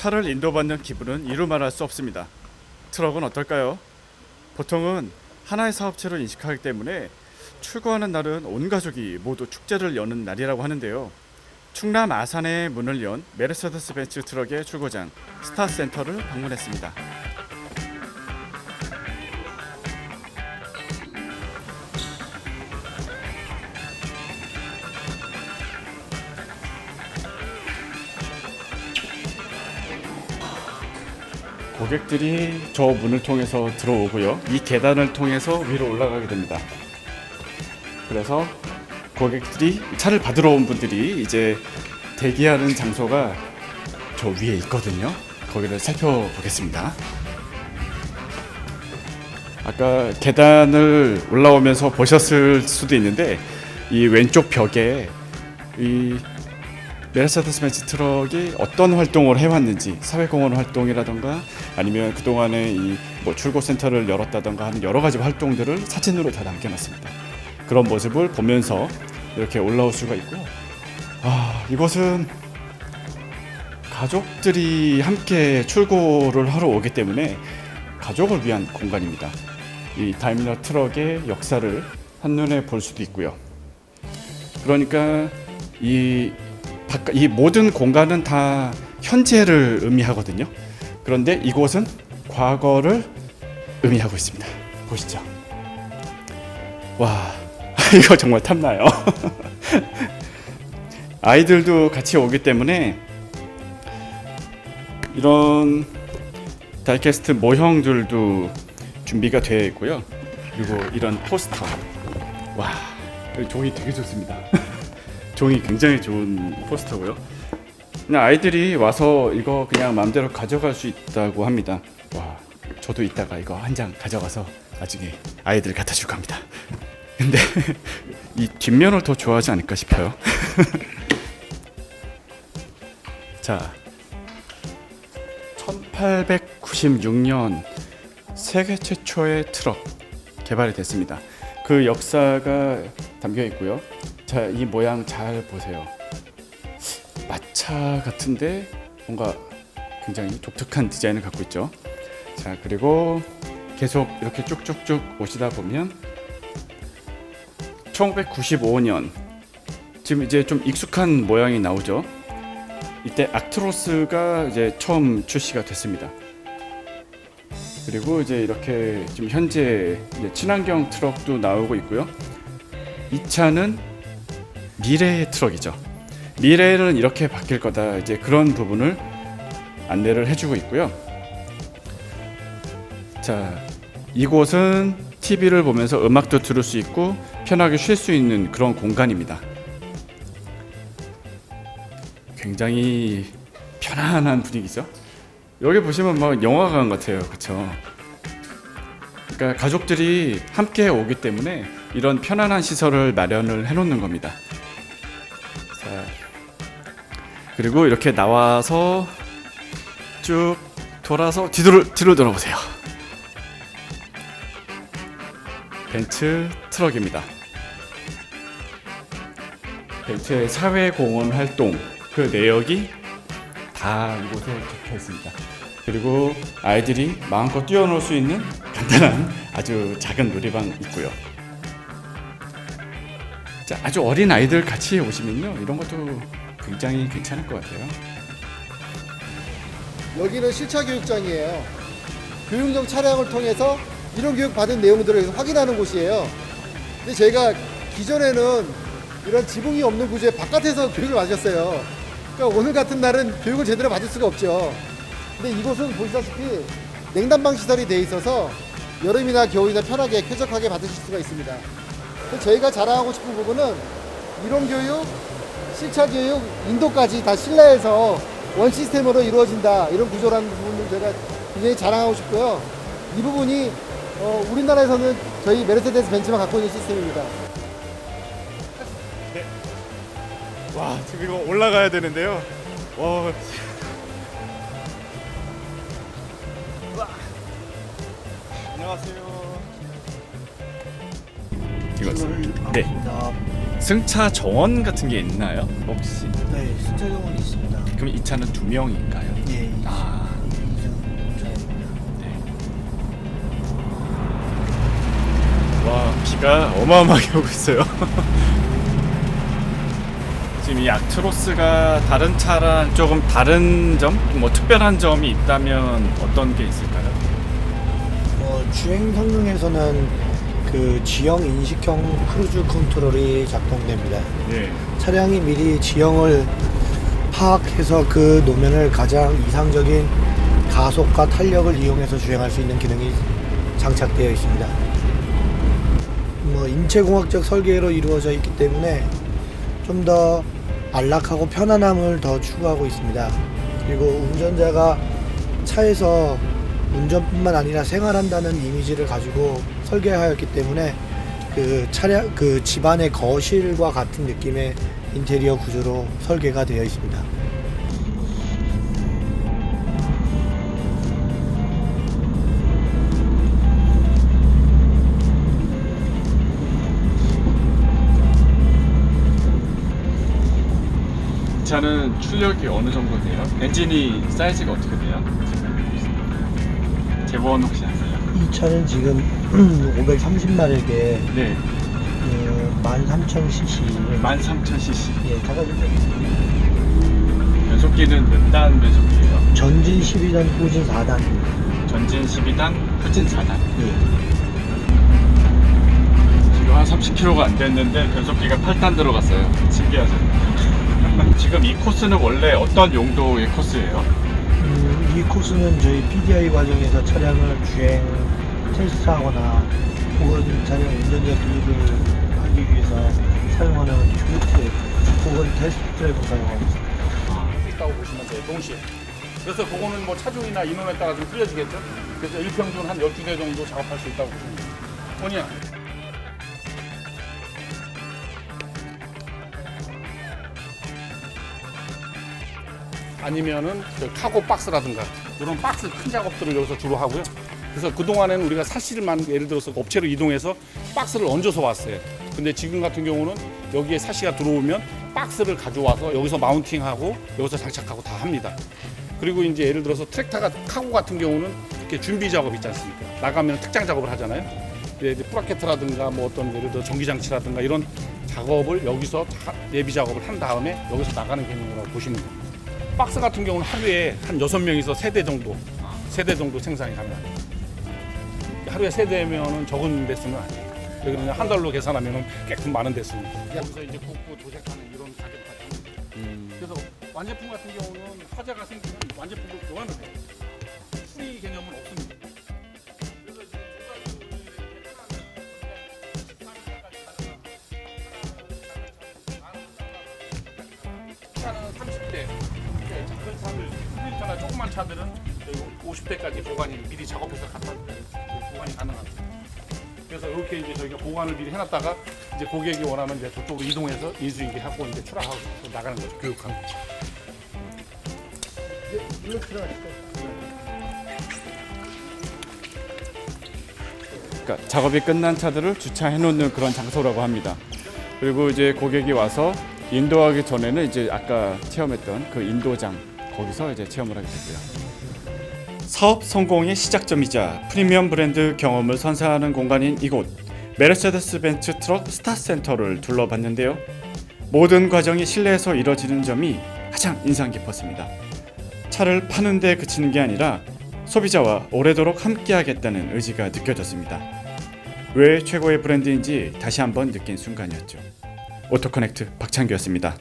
차를 인도받는 기분은 이루 말할 수 없습니다. 트럭은 어떨까요? 보통은 하나의 사업체로 인식하기 때문에 출고하는 날은 온 가족이 모두 축제를 여는 날이라고 하는데요. 충남 아산에 문을 연 메르세데스 벤츠 트럭의 출고장 스타센터를 방문했습니다. 고객들이 저 문을 통해서 들어오고요. 이 계단을 통해서 위로 올라가게 됩니다. 그래서 고객들이 차를 받으러 온 분들이 이제 대기하는 장소가 저 위에 있거든요. 거기를 살펴보겠습니다. 아까 계단을 올라오면서 보셨을 수도 있는데 이 왼쪽 벽에 이 메르세데스 벤츠 트럭이 어떤 활동을 해왔는지 사회공헌 활동이라던가 아니면 그동안에 이뭐 출고 센터를 열었다던가 하는 여러 가지 활동들을 사진으로 다 남겨놨습니다. 그런 모습을 보면서 이렇게 올라올 수가 있고 아 이곳은 가족들이 함께 출고를 하러 오기 때문에 가족을 위한 공간입니다. 이 다임러 트럭의 역사를 한눈에 볼 수도 있고요. 그러니까 이 이 모든 공간은 다 현재를 의미하거든요. 그런데 이곳은 과거를 의미하고 있습니다. 보시죠. 와, 이거 정말 탐나요. 아이들도 같이 오기 때문에 이런 다이캐스트 모형들도 준비가 되어 있고요. 그리고 이런 포스터. 와, 이 종이 되게 좋습니다. 종이 굉장히 좋은 포스터고요. 그냥 아이들이 와서 이거 그냥 마음대로 가져갈 수 있다고 합니다. 와, 저도 이따가 이거 한 장 가져가서 나중에 아이들 갖다 줄 겁니다. 근데 이 뒷면을 더 좋아하지 않을까 싶어요. 자, 1896년 세계 최초의 트럭 개발이 됐습니다. 그 역사가 담겨 있고요. 자, 이 모양 잘 보세요. 마차 같은데 뭔가 굉장히 독특한 디자인을 갖고 있죠. 자, 그리고 계속 이렇게 쭉쭉쭉 오시다 보면 1995년 지금 이제 좀 익숙한 모양이 나오죠. 이때 악트로스가 이제 처음 출시가 됐습니다. 그리고 이제 이렇게 지금 현재 이제 친환경 트럭도 나오고 있고요. 이 차는 미래의 트럭이죠. 미래는 이렇게 바뀔 거다. 이제 그런 부분을 안내를 해주고 있고요. 자, 이곳은 TV를 보면서 음악도 들을 수 있고 편하게 쉴 수 있는 그런 공간입니다. 굉장히 편안한 분위기죠. 여기 보시면 막 영화관 같아요, 그렇죠? 그러니까 가족들이 함께 오기 때문에 이런 편안한 시설을 마련을 해놓는 겁니다. 자, 그리고 이렇게 나와서 쭉 돌아서 뒤로 뒤로 돌아보세요. 벤츠 트럭입니다. 벤츠의 사회공헌 활동 그 내역이 다 이곳에 적혀 있습니다. 그리고 아이들이 마음껏 뛰어놀 수 있는 간단한 아주 작은 놀이방 있고요. 자, 아주 어린 아이들 같이 오시면요 이런 것도 굉장히 괜찮을 것 같아요. 여기는 실차 교육장이에요. 교육용 차량을 통해서 이런 교육 받은 내용들을 확인하는 곳이에요. 근데 저희가 기존에는 이런 지붕이 없는 구조의 바깥에서 교육을 마셨어요. 그러니까 오늘 같은 날은 교육을 제대로 받을 수가 없죠. 근데 이곳은 보시다시피 냉난방 시설이 돼 있어서 여름이나 겨울이나 편하게 쾌적하게 받으실 수가 있습니다. 저희가 자랑하고 싶은 부분은 이론 교육, 실차 교육, 인도까지 다 실내에서 원 시스템으로 이루어진다 이런 구조라는 부분을 제가 굉장히 자랑하고 싶고요. 이 부분이 어, 우리나라에서는 저희 메르세데스 벤츠만 갖고 있는 시스템입니다. 와 지금 이거 올라가야 되는데요. 와. 안녕하세요. 네 승차 정원 같은 게 있나요? 혹시 네, 승차 정원이 있습니다. 그럼 이 차는 두 명인가요? 예. 아. 와 비가 어마어마하게 오고 있어요. 지금 이 아트로스가 다른 차랑 조금 다른 점, 뭐 특별한 점이 있다면 어떤 게 있을까요? 뭐 주행 성능에서는 그 지형 인식형 크루즈 컨트롤이 작동됩니다. 네. 차량이 미리 지형을 파악해서 그 노면을 가장 이상적인 가속과 탄력을 이용해서 주행할 수 있는 기능이 장착되어 있습니다. 뭐 인체공학적 설계로 이루어져 있기 때문에 좀 더 안락하고 편안함을 더 추구하고 있습니다. 그리고 운전자가 차에서 운전뿐만 아니라 생활한다는 이미지를 가지고 설계하였기 때문에 그 차량 그 집안의 거실과 같은 느낌의 인테리어 구조로 설계가 되어 있습니다. 이 차는 출력이 어느 정도 돼요? 엔진이 사이즈가 어떻게 돼요? 재본 혹시 아세요? 이 차는 지금 530마력의 네. 그 13,000cc 13,000cc. 예, 가가지고 변속기는 몇 단 변속기예요? 전진 12단, 후진 4단. 전진 12단, 후진 4단. 예. 지금 한 30km가 안 됐는데 변속기가 8단 들어갔어요. 신기하죠? 지금 이 코스는 원래 어떤 용도의 코스예요? 음, 이 코스는 저희 PDI 과정에서 차량을 주행 테스트하거나 혹은 차량 운전자 교육을 하기 위해서 사용하는 교육대 혹은 테스트를 사용하고 있습니다. 있다고 보시면 돼요. 동시에. 그래서 그거는 뭐 차종이나 인원에 따라 좀 틀려지겠죠. 그래서 일평균 한 12대 정도 작업할 수 있다고 보시면 돼요. 원이야. 아니면은 그 카고 박스라든가 이런 박스 큰 작업들을 여기서 주로 하고요. 그래서 그동안에는 우리가 사실만 예를 들어서 업체로 이동해서 박스를 얹어서 왔어요. 근데 지금 같은 경우는 여기에 사시가 들어오면 박스를 가져와서 여기서 마운팅하고 여기서 장착하고 다 합니다. 그리고 이제 예를 들어서 트랙터가 카고 같은 경우는 이렇게 준비 작업 있지 않습니까? 나가면 특장 작업을 하잖아요. 이제 프라켓트라든가 뭐 어떤 예를 들어 전기 장치라든가 이런 작업을 여기서 다 예비 작업을 한 다음에 여기서 나가는 개념이라고 보시면 됩니다. 박스 같은 경우는 하루에 한 여섯 명이서 세대 정도, 세대 정도 생산이 가능합니다. 하루에 세 대면은 적은 대수는 아니에요. 여기는 한 달로 계산하면은 꽤끔 많은 대수입니다. 여기서 이제 굽고 도색하는 이런 가격까지. 그래서 완제품 같은 경우는 화재가 생기면 완제품을 교환을 해요. 수리 개념은 없습니다. 차는 30대, 작은 차들, 1리터나 조그만 차들은 50대까지 보관이 미리 작업해서 갖다 보관이 가능합니다. 그래서 이렇게 이제 저희가 보관을 미리 해놨다가 이제 고객이 원하면 이제 저쪽으로 이동해서 인수인계하고 이제 출하하고 나가는 거죠. 교육하는 거죠. 일로 들어가실까요? 그러니까 작업이 끝난 차들을 주차해 놓는 그런 장소라고 합니다. 그리고 이제 고객이 와서 인도하기 전에는 이제 아까 체험했던 그 인도장 거기서 이제 체험을 하게 되고요. 사업 성공의 시작점이자 프리미엄 브랜드 경험을 선사하는 공간인 이곳 메르세데스 벤츠 트럭 스타 센터를 둘러봤는데요. 모든 과정이 실내에서 이뤄지는 점이 가장 인상 깊었습니다. 차를 파는 데 그치는 게 아니라 소비자와 오래도록 함께하겠다는 의지가 느껴졌습니다. 왜 최고의 브랜드인지 다시 한번 느낀 순간이었죠. 오토커넥트 박창규였습니다.